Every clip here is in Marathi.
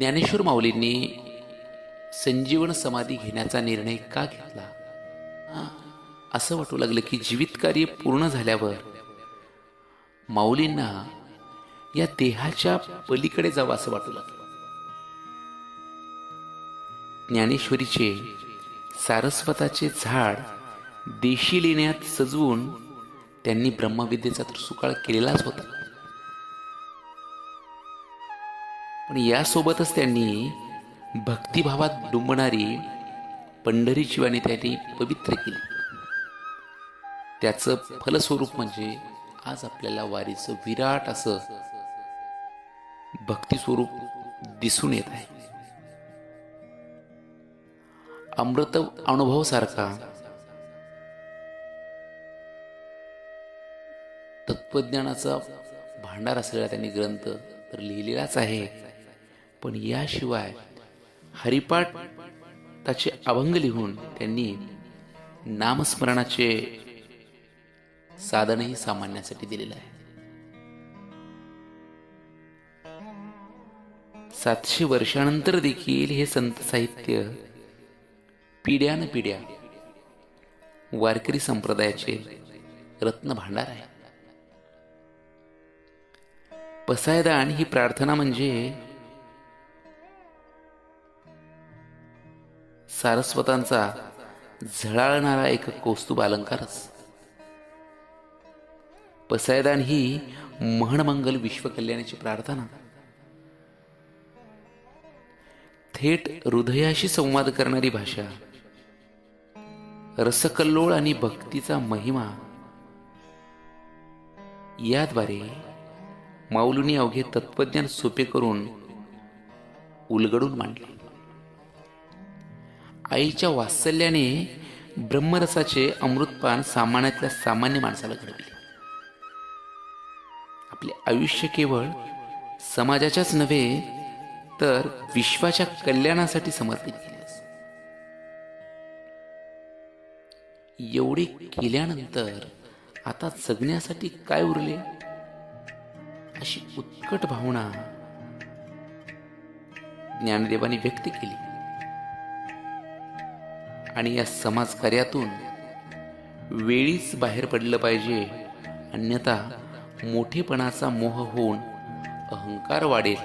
ज्ञानेश्वर माऊलींनी संजीवन समाधी घेण्याचा निर्णय का घेतला? असं वाटू लागलं की जीवित कार्य पूर्ण झाल्यावर माऊलींना या देहाच्या पलीकडे जावं असं वाटू लागलं. ज्ञानेश्वरीचे सारस्वताचे झाड देशी लेण्यात सजवून त्यांनी ब्रह्मविद्येचा तर सुकाळ केलेलाच होता. पण यासोबतच त्यांनी भक्तिभावात डुंबणारी पंढरी वाणी त्यांनी पवित्र केली. त्याचं फलस्वरूप म्हणजे आज आपल्याला वारीचं विराट असं भक्तिस्वरूप दिसून येत आहे. अमृत अनुभव सारखा तत्वज्ञानाचा भांडार असलेला त्यांनी ग्रंथ तर लिहिलेलाच आहे. पण याशिवाय हरिपाठ त्याचे अभंग लिहून त्यांनी नामस्मरणाचे साधनही सामान्यासाठी दिलेलं आहे. सातशे वर्षानंतर देखील हे संत साहित्य पिढ्यान पिढ्या वारकरी संप्रदायाचे रत्न भांडार आहे. पसायदान ही प्रार्थना म्हणजे सारस्वतांचा झळाळणारा एक कौस्तुभ अलंकारच. पसायदान ही महणमंगल विश्वकल्याणाची प्रार्थना. थेट हृदयाशी संवाद करणारी भाषा रसकल्लोळ आणि भक्तीचा महिमा याद्वारे माऊलुनी अवघे तत्वज्ञान सोपे करून उलगडून मांडले. आईच्या वात्सल्याने ब्रह्मरसाचे अमृतपान सामान्यातल्या सामान्य माणसाला घडविले. आपले आयुष्य केवळ समाजाच्याच नव्हे तर विश्वाच्या कल्याणासाठी समर्पित केले एवढे केल्यानंतर आता जगण्यासाठी काय उरले? अशी उत्कट भावना ज्ञानदेवाने व्यक्त केली. आणि या समाजकार्यातून वेळीच बाहेर पडलं पाहिजे. अन्यथा मोठेपणाचा मोह होऊन अहंकार वाढेल.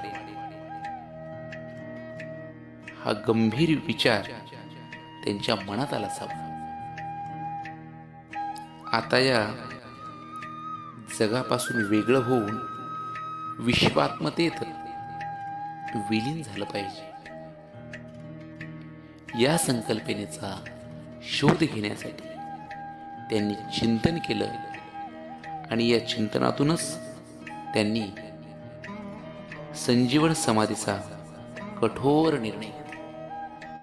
हा गंभीर विचार त्यांच्या मनात आला असावा आता या जगापासून वेगळं होऊन विश्वात्मतेत विलीन झालं पाहिजे. या संकल्पनेचा शोध घेण्यासाठी त्यांनी चिंतन केलं. आणि या चिंतनातूनच त्यांनी संजीवन समाधीचा कठोर निर्णय घेतला.